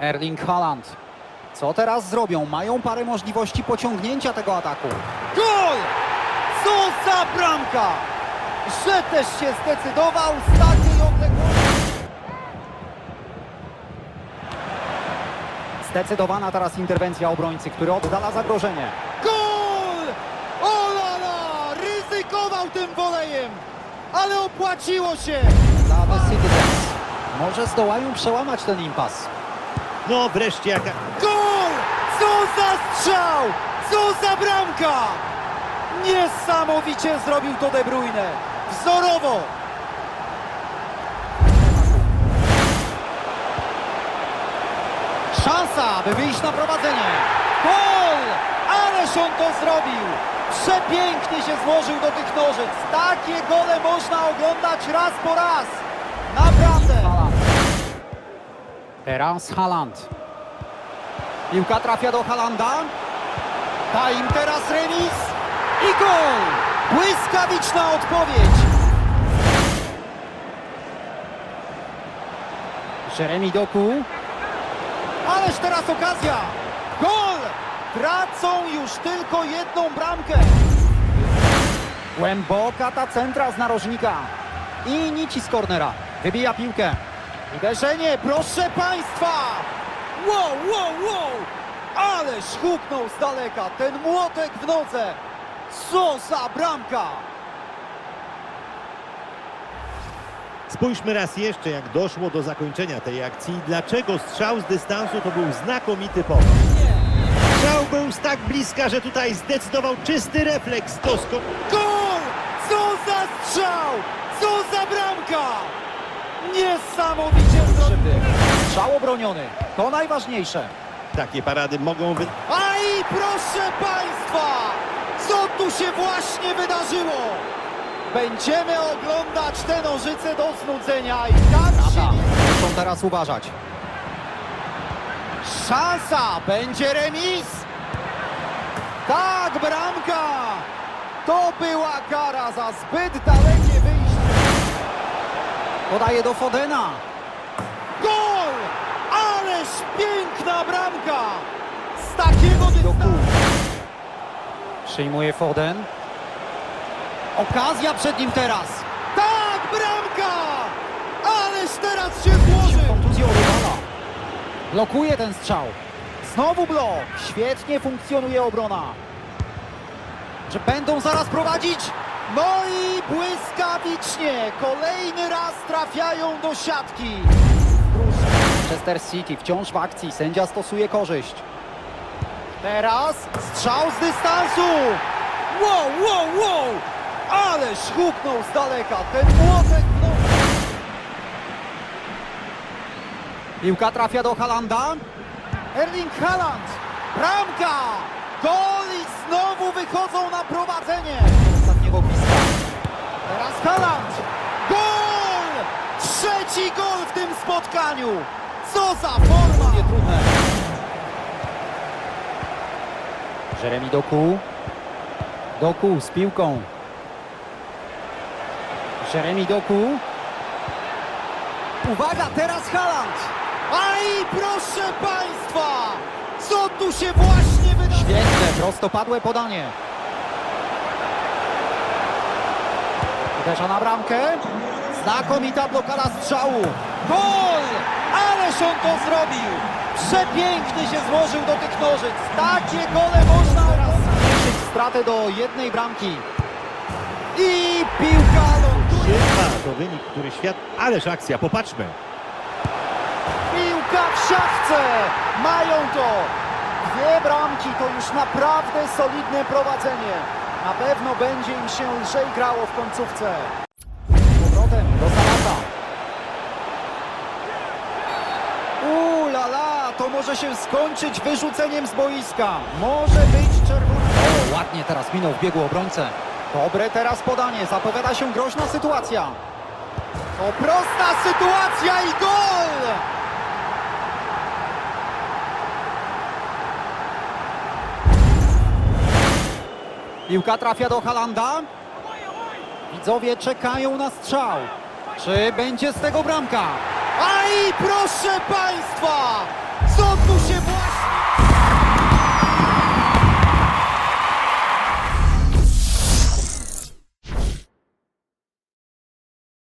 Erling Haaland. Co teraz zrobią? Mają parę możliwości pociągnięcia tego ataku. Gol! Co za bramka! Że też się zdecydował takiej odległości. Zdecydowana teraz interwencja obrońcy, który oddala zagrożenie. Gol! Olala! Ryzykował tym wolejem, ale opłaciło się! Dla Citizens. Może zdołają przełamać ten impas. No wreszcie jaka... Gol! Co za strzał! Co za bramka! Niesamowicie zrobił to De Bruyne. Wzorowo! Szansa, by wyjść na prowadzenie. Gol! Ależ on to zrobił! Przepięknie się złożył do tych nożyc. Takie gole można oglądać raz po raz. Teraz Haaland. Piłka trafia do Halanda. Da im teraz remis. I gol! Błyskawiczna odpowiedź. Jeremy Doku. Ależ teraz okazja. Gol! Tracą już tylko jedną bramkę. Głęboka ta centra z narożnika. I nici z kornera. Wybija piłkę. Uderzenie, proszę Państwa! Wow, wow, wow! Ależ huknął z daleka ten młotek w nodze! Co za bramka! Spójrzmy raz jeszcze, jak doszło do zakończenia tej akcji. Dlaczego strzał z dystansu to był znakomity pomysł. Strzał był z tak bliska, że tutaj zdecydował czysty refleks Tosko. Gol! Co za strzał! Co za bramka! Niesamowicie zrobił! Strzał obroniony, to najważniejsze. Takie parady mogą wy... A i proszę Państwa! Co tu się właśnie wydarzyło? Będziemy oglądać te nożyce do znudzenia i tak się... Muszą teraz uważać. Szansa! Będzie remis! Tak, bramka! To była kara za zbyt dalekie. Podaje do Fodena. Gol! Ależ piękna bramka! Z takiego dystansu. Przyjmuje Foden. Okazja przed nim teraz. Tak, bramka! Ależ teraz się złożył. Kontuzją rywala. Blokuje ten strzał. Znowu blok. Świetnie funkcjonuje obrona. Że będą zaraz prowadzić? No i błyskawicznie. Kolejny raz trafiają do siatki. Manchester City wciąż w akcji. Sędzia stosuje korzyść. Teraz strzał z dystansu. Wow, wow, wow! Ależ huknął z daleka ten młotek. Piłka trafia do Halanda. Erling Haaland. Bramka! Gol i znowu wychodzą na prowadzenie. Teraz Haaland. Gol! Trzeci gol w tym spotkaniu. Co za forma! Nietrudne. Jeremy Doku. Doku z piłką. Jeremy Doku. Uwaga, teraz Haaland. Aj, proszę Państwa! Co tu się właśnie wydarzyło? Świetne, prostopadłe podanie. Uderza na bramkę. Znakomita blokada strzału. Gol! Ależ on to zrobił! Przepięknie się złożył do tych nożyc. Takie gole można zmniejszyć stratę do jednej bramki. I piłka ląduje. To wynik, który świat... Ależ akcja, popatrzmy. Piłka w siatce! Mają to! Dwie bramki to już naprawdę solidne prowadzenie. Na pewno będzie im się lżej grało w końcówce. Z powrotem do Salata. Uuu la la, to może się skończyć wyrzuceniem z boiska. Może być czerwony. O, ładnie teraz minął w biegu obrońcę. Dobre teraz podanie, zapowiada się groźna sytuacja. To prosta sytuacja i gol! Piłka trafia do Halanda. Widzowie czekają na strzał. Czy będzie z tego bramka? Aj, proszę Państwa!